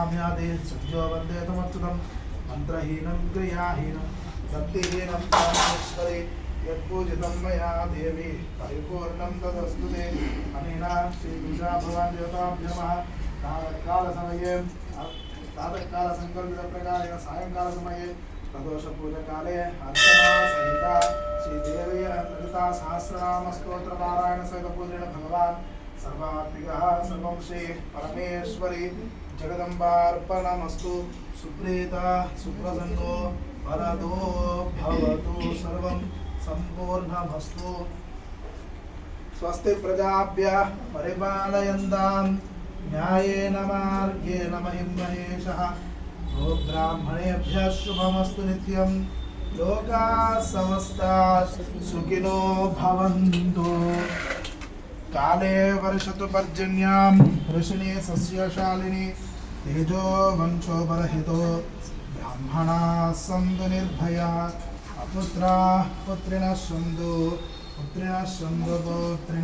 కామ్యాదే సద్యో వందే తమచ్యుతం మంత్రహీనం క్రియాహీనం భక్తిహీనం కామేశ్వరి యత్పూజితం మయా దేవి పరిపూర్ణం తదస్తు తే అనేన భవాన్ దేవతాభ్య నమః సమయే ప్రాతకాల సంకల్పిత ప్రకారేణ సాయంకాల సమయే ప్రదోష పూజకాలే అర్చనా సహిత శ్రీదేవి లలిత సహస్రనామ స్తోత్ర పారాయణ సహిత పూజన భగవాన్ सर्वात्मिकः सर्वंशे परमेश्वरी जगदम्बार्पणमस्तु। सुप्रीता, सुप्रसन्नो, वरदो भवतु सर्वं सम्पूर्णमस्तु। स्वस्ति प्रजाभ्यः परिपालयन्तां। न्यायेन मार्गेण महिं महेशः। गोब्राह्मणेभ्यः शुभमस्तु नित्यं। लोकाः समस्ताः सुखिनो भवन्तु। సుఖినో భవంతు కాలే వర్షతు పర్జన్యాం ఋషిణి సస్యశాలిని తేజో వంశోపరహితో బ్రాహ్మణా సంతు నిర్భయా అపుత్రా పుత్రిణ సందు పుత్రిణ సందు పుత్రిణ